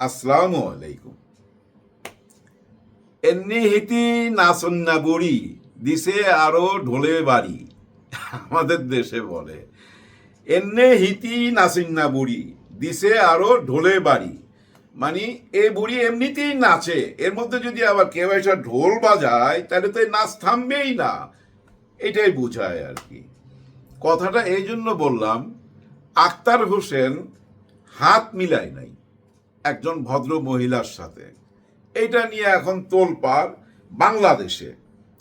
আসসালামু আলাইকুম। এমনি হিতি নাসন্না বুড়ি, দিছে আরও ঢোলে বাড়ি, আমাদের দেশে বলে। এমনি হিতি নাসিন্না বুড়ি, দিছে আরও ঢোলে বাড়ি। মানে এই বুড়ি এমনিতেই নাচে, এর মধ্যে যদি আবার কেউ এসে ঢোল বাজায়, তাহলে তো নাচ থামবেই না। এটাই বোঝায় আর কি। কথাটা এই জন্য বললাম, আক্তার হোসেন হাত মিলায় নাই। একজন ভদ্র মহিলার সাথে। এটা নিয়ে এখন তোলপাড় বাংলাদেশে।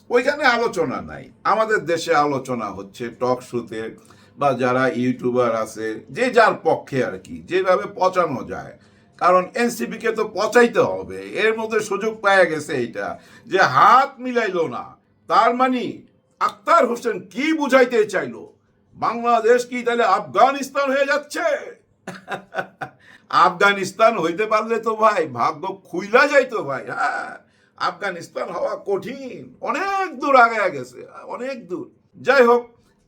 ওইখানে আলোচনা নাই। আমাদের দেশে আলোচনা হচ্ছে, টক শোতে বা যারা ইউটিউবার আছে, যে যার পক্ষে আর কি, যেভাবে পচানো যায়। কারণ এনসিপিকে তো পচাইতে হবে। এর মধ্যে সুযোগ পাওয়া গেছে এটা যে হাত মিলাইলো না। তার মানে আক্তার হোসেন কি বুঝাইতে চাইলো? বাংলাদেশ কি তাহলে আফগানিস্তান হয়ে যাচ্ছে? আফগানিস্তান হইতে পারলে তো ভাই, ভাগ্য খুইলা যাইতো ভাই হ্যাঁ। আফগানিস্তান হওয়া কঠিন, অনেক দূর আগে গেছে, অনেক দূর। যাই হোক,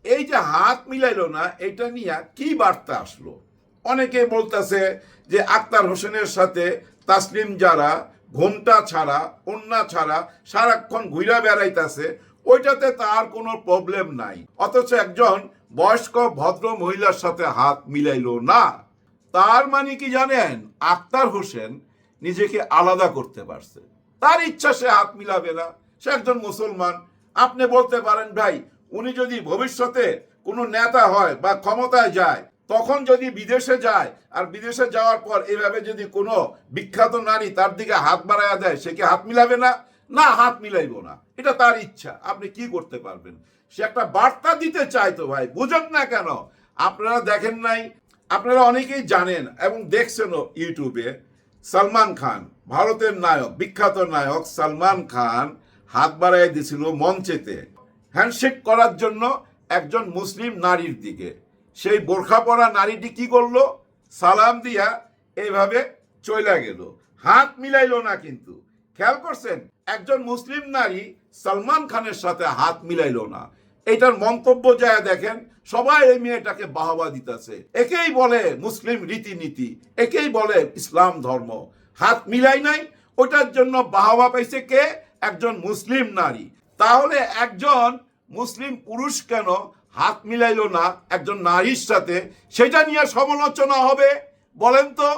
এই যে হাত মিলাইলো না, এটা নিয়ে কি বার্তা আসলো? অনেকে বলতেছে যে আক্তার হোসেনের সাথে তাসলিম যারা, ঘোমটা ছাড়া অন্যা ছাড়া সারাক্ষণ ঘুরা বেড়াইতেছে, ওইটাতে তার কোনো প্রবলেম নাই। অথচ একজন বয়স্ক ভদ্র মহিলার সাথে হাত মিলাইলো না। তার মানে কি জানেন? আক্তার হোসেন নিজেকে আলাদা করতে পারছে। তার ইচ্ছা সে হাত মিলাবে না। সে একজন মুসলমান। আপনি বলতে পারেন, ভাই, উনি যদি ভবিষ্যতে কোনো নেতা হয় বা ক্ষমতায় যায়, তখন যদি বিদেশে যায় আর বিদেশে যাওয়ার পর এভাবে যদি কোনো বিখ্যাত নারী তার দিকে হাত বাড়াইয়া দেয়, সে কি হাত মিলাবে না? না, হাত মিলাইব না। এটা তার ইচ্ছা। আপনি কি করতে পারবেন? সে একটা বার্তা দিতে চাইতো ভাই। বুঝেন না কেন? আপনারা দেখেন নাই আপনারা অনেকেই জানেন এবং দেখছেনও ইউটিউবে সালমান খান, ভারতের নায়ক, বিখ্যাত নায়ক সালমান খান হাত বাড়াই দিছিল মঞ্চেতে। হ্যান্ডশেক করার জন্য একজন মুসলিম নারীর দিকে। সেই বোরখা পরা নারীটি কি করল? সালাম দিয়া এইভাবে চইলা গেল। হাত মিলাইলো না কিন্তু। খেয়াল করছেন? একজন মুসলিম নারী সালমান খানের সাথে হাত মিলাইলো না। এটার মন্তব্য যায় দেখেন, সবাই এই মেয়েটাকে বাহবা দিতেছে। একেই বলে মুসলিম রীতিনীতি, একেই বলে ইসলাম ধর্ম। হাত মিলাই নাই ওটার জন্য বাহবা পাইছে কে? একজন মুসলিম নারী। তাহলে একজন মুসলিম পুরুষ কেন হাত মিলাইলো না একজন নারীর সাথে? সেটা নিয়ে সমালোচনা হবে, বলেন তো।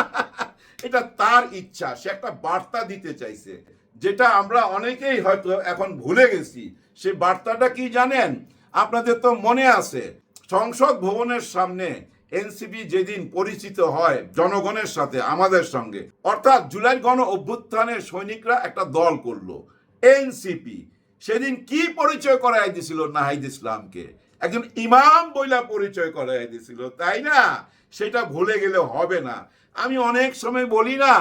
এটা তার ইচ্ছা, সে একটা বার্তা দিতে চাইছে। যেটা আমরা অনেকেই হয়তো এখন ভুলে গেছি সে বার্তাটা কি জানেন? আপনাদের তো মনে আছে, সংসদ ভবনের সামনে এনসিপি যেদিন পরিচিত হয় জনগণের সাথে, আমাদের সঙ্গে, অর্থাৎ জুলাই গণ অভ্যুত্থানের সৈনিকরা একটা দল করল, এনসিপি। সেদিন কি পরিচয় করাই দিছিল নাহিদ ইসলামকে? একজন ইমাম বইলা পরিচয় করাই দিছিল, তাই না? সেটা ভুলে গেলে হবে না। আমি অনেক সময় বলি না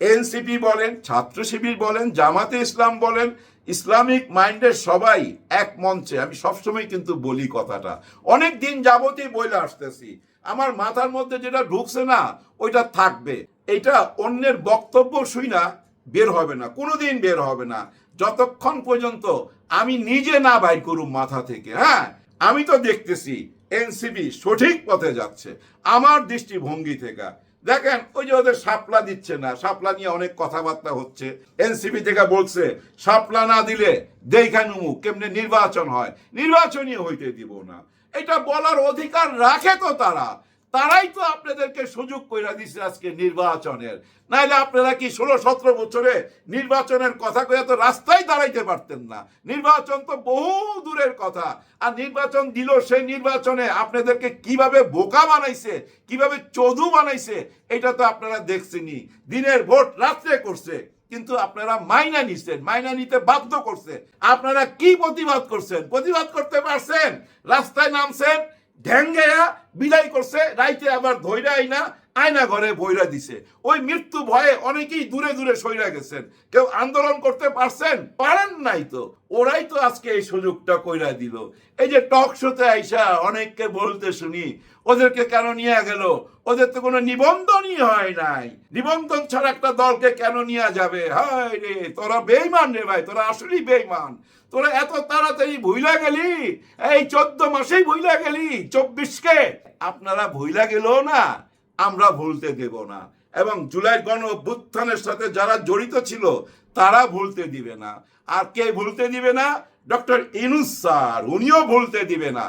এনসিপি বলেন, ছাত্র শিবির বলেন, জামাতে ইসলাম বলেন, ইসলামিক মাইন্ডের সবাই এক মঞ্চে। আমি সবসময় কিন্তু বলি কথাটা। অনেক দিন যাবতই বইলে আসতেছি। আমার মাথার মধ্যে যেটা ঢুকছে না, ওইটা থাকবে। এটা অন্যের বক্তব্য শুই না, বের হবে না। কোনোদিন বের হবে না। যতক্ষণ পর্যন্ত আমি নিজে না বাইর করুম মাথা থেকে হ্যাঁ? আমি তো দেখতেছি এনসিবি সঠিক পথে যাচ্ছে। আমার দৃষ্টিভঙ্গি থেকে। দেখেন, ওই যে ওদের সাপলা দিচ্ছে না সাপলা নিয়ে অনেক কথাবার্তা হচ্ছে। এনসিপি থেকে বলছে সাপলা না দিলে দেখানুমু কেমনে নির্বাচন হয়? নির্বাচনই হইতে দিব না। এটা বলার অধিকার রাখে তো তারা। তারাই তো আপনাদেরকে সুযোগ কইরা দিছে আজকে নির্বাচনের। নাইলে আপনারা কি ষোলো, সতেরো বছরে নির্বাচনের কথা কইয়া তো রাস্তায় দাঁড়াইতে পারতেন না। নির্বাচন তো বহু দূরের কথা। আর নির্বাচন দিল সেই নির্বাচনে আপনাদেরকে কীভাবে বোকা বানাইছে, কীভাবে চদু বানাইছে, এটা তো আপনারা দেখছেনই। দিনের ভোট রাত্রে করছে, কিন্তু আপনারা মাইনা নিচ্ছেন মাইনা নিতে বাধ্য করছে। আপনারা কি প্রতিবাদ করছেন? প্রতিবাদ করতে পারছেন? রাস্তায় নামছেন? ঢ্যাঙ্গেয়া বিদায় করছে, রাইতে আবার ধৈরাই না, আয়না ঘরে বইরা দিছে। ওই মৃত্যু ভয়ে অনেকেই দূরে দূরে সইরা গেছেন। কেউ আন্দোলন করতে পারছেন? পারেন নাই তো। ওরাই তো আজকে এই সুযোগটা কইরা দিল। এই যে টক শোতে আইসা অনেককে বলতে শুনি ওদেরকে কেন নিয়ে গেল? ওদের তো কোনো নিবন্ধনই হয় নাই। নিবন্ধন ছাড়া একটা দলকে কেন নিয়ে যাবে? হায় রে, তোরা বেইমান রে ভাই, তোরা আসলেই বেইমান তোরা এত তাড়াতাড়ি ভুইলা গেলি? এই চোদ্দ মাসেই ভুইলা গেলি? চব্বিশকে? আপনারা ভুইলা গেল না, আমরা ভুলতে দেব না। এবং জুলাই গণ অভ্যুত্থানের সাথে যারা জড়িত ছিল, তারা ভুলতে দিবে না। আর কে ভুলতে দিবে না? ডক্টর ইনুস স্যার, উনিও ভুলতে দিবে না।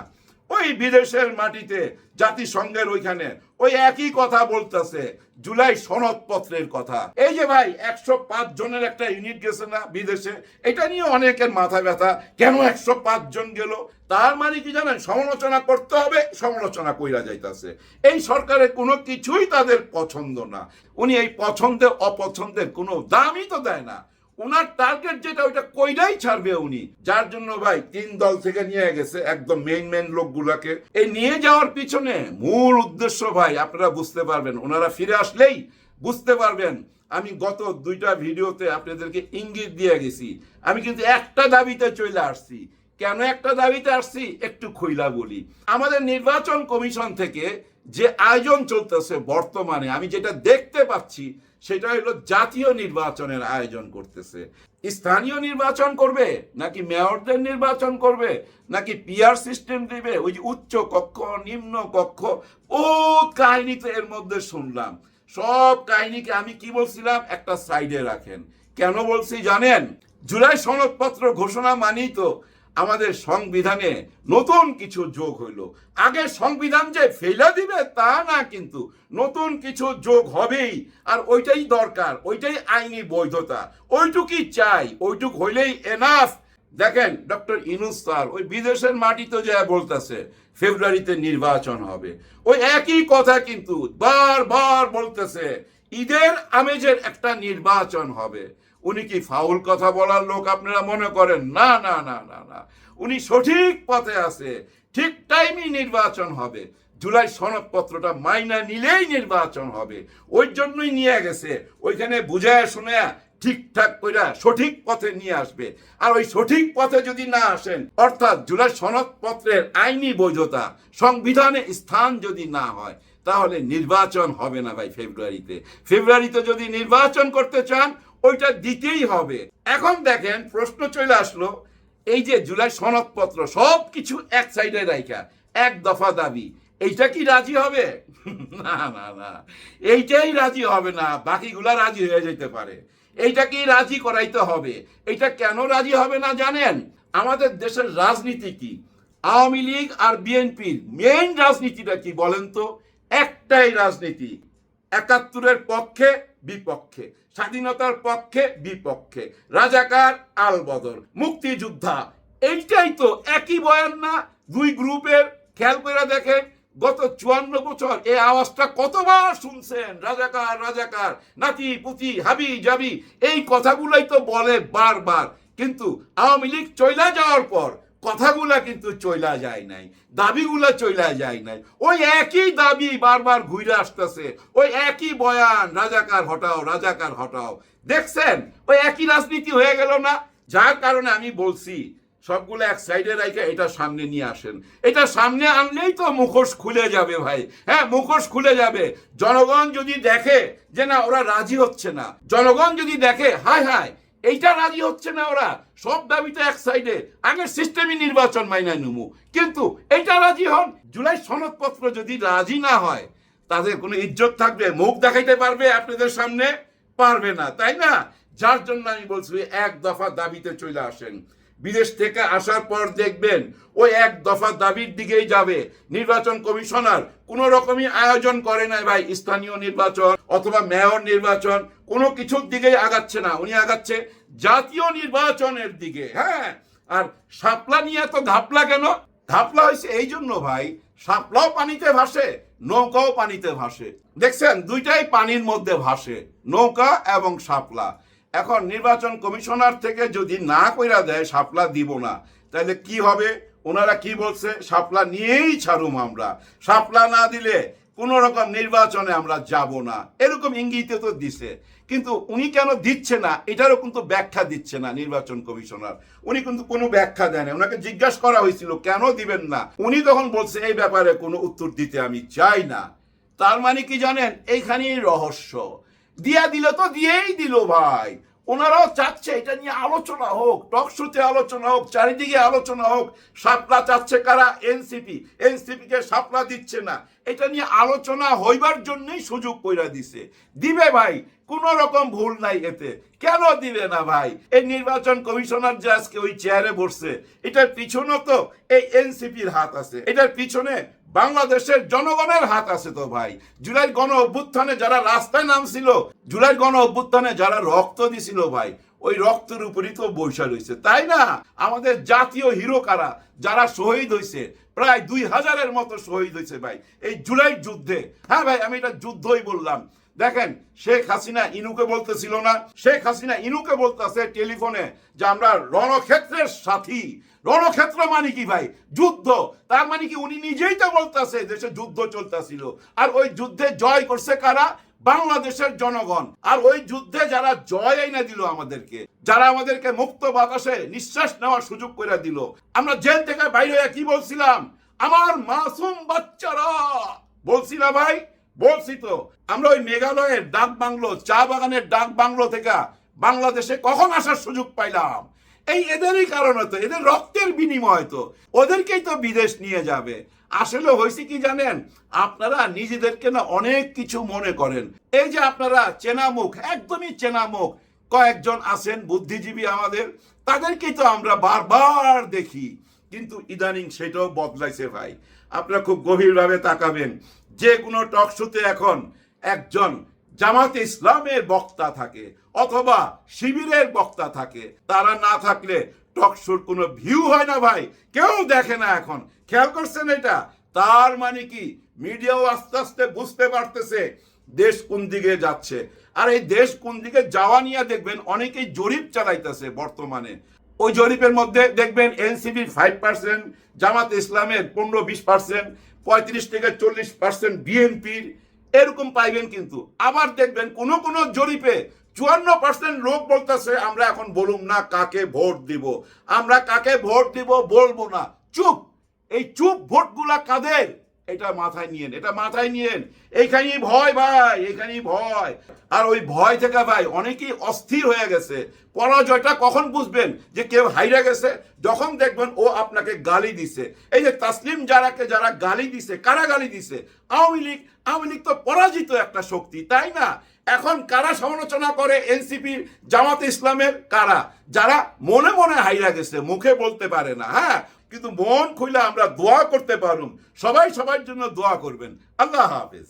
ওই বিদেশের মাটিতে, জাতিসংঘের ওইখানে। ওই একই কথা বলতেছে, জুলাই সনদপত্রের কথা। এই যে ভাই, একশো পাঁচ জনের একটা ইউনিট গেছে না বিদেশে, এটা নিয়ে অনেকের মাথা ব্যথা। কেন একশো পাঁচ জন গেল? তার মানে কি জানেন, সমালোচনা করতে হবে, সমালোচনা কইরা যাইতাছে। এই সরকারের কোনো কিছুই তাদের পছন্দ না। উনি এই পছন্দের অপছন্দের কোনো দামই তো দেয় না। ওনার টার্গেট যেটা, ওইটা কইরাই ছাড়বে উনি। যার জন্য ভাই তিন দল থেকে নিয়ে গেছে একদম মেইন মেইন লোকগুলাকে। এই নিয়ে যাওয়ার পিছনে মূল উদ্দেশ্য ভাই, আপনারা বুঝতে পারবেন, ওনারা ফিরে আসলেই বুঝতে পারবেন। আমি গত দুইটা ভিডিওতে আপনাদেরকে ইঙ্গিত দিয়ে গেছি। আমি কিন্তু একটা দাবিতে চলে আসছি। কেন একটা দাবিতে আসছি? একটু খইলা বলি। আমাদের নির্বাচন কমিশন থেকে যে আয়োজন চলতেছে বর্তমানে, আমি যেটা দেখতে পাচ্ছি, সেটা হলো জাতীয় নির্বাচনের আয়োজন করতেছে। স্থানীয় নির্বাচন করবে, নাকি মেয়রদের নির্বাচন করবে, নাকি পিআর সিস্টেম দিবে, ওই যে উচ্চ কক্ষ, নিম্ন কক্ষ, ও কাহিনী তো এর মধ্যে শুনলাম। সব কাহিনীকে আমি কি বলছিলাম? একটা সাইডে রাখেন। কেন বলছি জানেন? জুলাই সনদপত্র ঘোষণা মানেই তো আমাদের সংবিধানে নতুন কিছু যোগ হইল। আগে সংবিধান যে ফেলে দিবে তা না কিন্তু নতুন কিছু যোগ হবেই, আর ওইটাই দরকার, ওইটাই আইনি বৈধতা। ওইটুকুই চাই, ওইটুক হইলেই এনাফ দেখেন, ডক্টর ইনুস স্যার, ওই বিদেশের মাটিতে যা বলতেছে, ফেব্রুয়ারিতে নির্বাচন হবে। ওই একই কথা কিন্তু বারবার বলতেছে, ঈদের আমেজের একটা নির্বাচন হবে। উনি কি ফাউল কথা বলার লোক আপনারা মনে করেন? না না না না না। উনি সঠিক পথে আছে। ঠিক টাইমই নির্বাচন হবে। জুলাই সনদপত্রটা মাইনা নিলেই নির্বাচন হবে। ওই জন্যই নিয়ে গেছে। ওইখানে বুঝায় শুনে ঠিকঠাক কইরা সঠিক পথে নিয়ে আসবে। আর ওই সঠিক পথে যদি না আসেন, অর্থাৎ জুলাই সনদপত্রের আইনি বৈধতা, সংবিধানে স্থান যদি না হয়, তাহলে নির্বাচন হবে না ভাই ফেব্রুয়ারিতে। ফেব্রুয়ারিতে যদি নির্বাচন করতে চান ওইটা দিতেই হবে। এখন দেখেন, প্রশ্ন চলে আসলো, এই যে জুলাই সনদপত্র সব কিছু এক সাইডে রাইখা, এক দফা দাবি, এইটা কি রাজি হবে? না না না, এইটাই রাজি হবে না, বাকিগুলা রাজি হয়ে যেতে পারে। এইটা কি রাজি করাইতে হবে? এটা কেন রাজি হবে না জানেন? আমাদের দেশের রাজনীতি কি? আওয়ামী লীগ আর বিএনপির মেইন রাজনীতিটা কি বলেন তো? একটাই রাজনীতি একাত্তরের পক্ষে বিপক্ষে, স্বাধীনতার পক্ষে বিপক্ষে, রাজাকার আলবদর মুক্তিযোদ্ধা। এইটাই তো একই বয়ান না? দুই গ্রুপের, খেয়াল করে দেখেন, গত চুয়ান্ন বছর এই আওয়াজটা কতবার শুনছেন? রাজাকার রাজাকার, নাতি, পুতি, হাবি যাবি এই কথাগুলোই তো বলে বারবার। কিন্তু আওয়ামী লীগ চইলা যাওয়ার পর কথাগুলা কিন্তু চইলা যায় নাই, দাবিগুলা চইলা যায় নাই। ওই একই দাবি বারবার ঘুরে আসতেছে, ওই একই বয়ান, রাজাকার হটাও রাজাকার হটাও। দেখছেন? ওই একই রাজনীতি হয়ে গেল না? যার কারণে আমি বলছি, সবগুলো এক সাইডে রাখে এটা সামনে নিয়ে আসেন। এটা সামনে আনলেই তো মুখোশ খুলে যাবে ভাই। হ্যাঁ মুখোশ খুলে যাবে। জনগণ যদি দেখে যে না, ওরা রাজি হচ্ছে না, জনগণ যদি দেখে, হায় হায় এইটা রাজি হচ্ছে না ওরা। সব দাবিতে এক সাইডে আগের সিস্টেমই নির্বাচন মাইনা নুমু। কিন্তু এইটা রাজি হন। জুলাই সনদপত্র যদি রাজি না হয়, তাদের কোনো ইজ্জত থাকবে, মুখ দেখাইতে পারবে আপনাদের সামনে? পারবে না, তাই না? যার জন্য আমি বলছি, এক দফা দাবিতে চলে আসেন। বিদেশ থেকে আসার পর দেখবেন, ওই এক দফা দাবির দিকেই যাবে। নির্বাচন কমিশনার কোন রকমই আয়োজন করে নাই ভাই, স্থানীয় নির্বাচন অথবা মেয়র নির্বাচন, কোনো কিছুর দিকেই আগাচ্ছে না। উনি আগাচ্ছে জাতীয় নির্বাচনের দিকে হ্যাঁ? আর সাপলা নিয়ে তো ঘাপলা কেন? ঘাপলা হয়েছে এই জন্য ভাই, শাপলাও পানিতে ভাসে, নৌকাও পানিতে ভাসে। দেখছেন? দুইটাই পানির মধ্যে ভাসে, নৌকা এবং শাপলা। এখন নির্বাচন কমিশনার থেকে যদি না কইরা দেয় সাপলা দিব না। তাহলে কি হবে? ওনারা কি বলছে? সাপলা নিয়েই ছাড়ুম আমরা। সাপলা না দিলে কোন রকম নির্বাচনে আমরা যাব না। এরকম ইঙ্গিতে তো দিছে। কিন্তু উনি কেন দিচ্ছে না, এটারও কিন্তু ব্যাখ্যা দিচ্ছে না নির্বাচন কমিশনার। উনি কিন্তু কোনো ব্যাখ্যা দেয় না। ওনাকে জিজ্ঞাসা করা হয়েছিল, কেন দিবেন না? উনি তখন বলছে, এই ব্যাপারে কোনো উত্তর দিতে আমি চাই না। তার মানে কি জানেন? এইখানেই রহস্য। দিয়া দিল তো দিয়েই দিল ভাই। ওনারাও চাচ্ছে এটা নিয়ে আলোচনা হোক টক শোতে আলোচনা হোক, চারিদিকে আলোচনা হোক, সাপলা চাচ্ছে কারা? এনসিপি এনসিপি কে সাপলা দিচ্ছে না। এটা নিয়ে আলোচনা হইবার জন্যই সুযোগ কইরা দিছে। দিবে ভাই, কোন রকম ভুল নাই এতে। কেন দিবে না ভাই? এই নির্বাচন কমিশনার যে আজকে ওই চেয়ারে বসছে, এটার পিছনে তো এই এনসিপির হাত আছে। এটার পিছনে বাংলাদেশের জনগণের হাত আছে তো ভাই। জুলাই গণ অভ্যুত্থানে যারা রাস্তায় নামছিল জুলাই গণ অভ্যুত্থানে যারা রক্ত দিছিল ভাই, ওই রক্তের উপরই তো বৈশা রয়েছে তাই না? আমাদের জাতীয় হিরো কারা? যারা শহীদ হয়েছে প্রায় দুই হাজারের মতো শহীদ হয়েছে ভাই। এই জুলাই যুদ্ধে হ্যাঁ ভাই, আমি এটা যুদ্ধই বললাম। দেখেন, শেখ হাসিনা ইনুকে বলতেছিল না। শেখ হাসিনা ইনুকে বলতেছে টেলিফোনে যে আমরা রণক্ষেত্রের সাথী। রণক্ষেত্র মানে কি ভাই? যুদ্ধ। তার মানে কি উনি নিজেই তো বলতেছে দেশে যুদ্ধ চলতেছিল। আর ওই যুদ্ধে জয় করছে কারা? বাংলাদেশের জনগণ। আর ওই যুদ্ধে যারা জয় এনে দিল আমাদেরকে, যারা আমাদেরকে মুক্ত বাতাসে নিঃশ্বাস নেওয়ার সুযোগ করে দিল। আমরা জেল থেকে বাইরে কি বলছিলাম? আমার মাসুম বাচ্চারা। বলছি না ভাই বলছি তো আমরা ওই মেঘালয়ের ডাক বাংলো, চা বাগানের ডাক বাংলো থেকে বাংলাদেশে কখন আসার সুযোগ পাইলাম? এই এদেরই কারণে তো এদের রক্তের বিনিময় তো ওদেরকেই তো বিদেশ নিয়ে যাবে। আসলে হয়েছে কি জানেন? আপনারা নিজেদেরকে না অনেক কিছু মনে করেন। এই যে আপনারা চেনা মুখ একদমই চেনা মুখ কয়েকজন আছেন বুদ্ধিজীবী আমাদের, তাদেরকেই তো আমরা বারবার দেখি। কিন্তু ইদানিং সেটাও বদলাইছে ভাই। আপনারা খুব গভীরভাবে তাকাবেন। যে কোনো টক শোতে এখন একজন জামাতে ইসলামের বক্তা থাকে অথবা শিবিরের বক্তা থাকে। তারা না থাকলে টক শোর কোনো ভিউ হয় না ভাই। কেউ দেখে না এখন। খেয়াল করছেন এটা? তার মানে কি? মিডিয়াও আস্তে আস্তে বুঝতে পারতেছে দেশ কোন দিকে যাচ্ছে। আর এই দেশ কোন দিকে যাওয়া নিয়ে দেখবেন অনেকেই জরিপ চালাইতেছে বর্তমানে। ওই জরিপের মধ্যে দেখবেন এনসিবির ফাইভ পার্সেন্ট জামাত ইসলামের পনেরো, বিশ পার্সেন্ট পঁয়ত্রিশ থেকে চল্লিশ পার্সেন্ট বিএনপির এরকম পাইবেন কিন্তু। আবার দেখবেন কোন কোন জরিপে চুয়ান্ন পার্সেন্ট লোক বলতেছে, আমরা এখন বলুম না কাকে ভোট দিব। আমরা কাকে ভোট দিব বলব না। চুপ! এই চুপ ভোটগুলা কাদের? এটা মাথায় নিয়েন, এটা মাথায় নিয়েন। এইখানেই ভয় ভাই, এইখানেই ভয়। আর ওই ভয় থেকে ভাই অনেকেই অস্থির হয়ে গেছে। পরাজয়টা কখন বুঝবেন? যে কেউ হাইরা গেছে, যখন দেখবেন ও আপনাকে গালি দিছে। এই যে তাসলিম যারাকে যারা গালি দিছে, কারা গালি দিছে? আওয়ামী লীগ আওয়ামী লীগ তো পরাজিত একটা শক্তি, তাই না? এখন কারা সমালোচনা করে এনসিপির জামাত ইসলামের? কারা? যারা মনে মনে হাইরা গেছে, মুখে বলতে পারে না হ্যাঁ? কিন্তু মন খুলে আমরা দোয়া করতে পারুম। সবাই সবার জন্য দোয়া করবেন। আল্লাহ হাফেজ।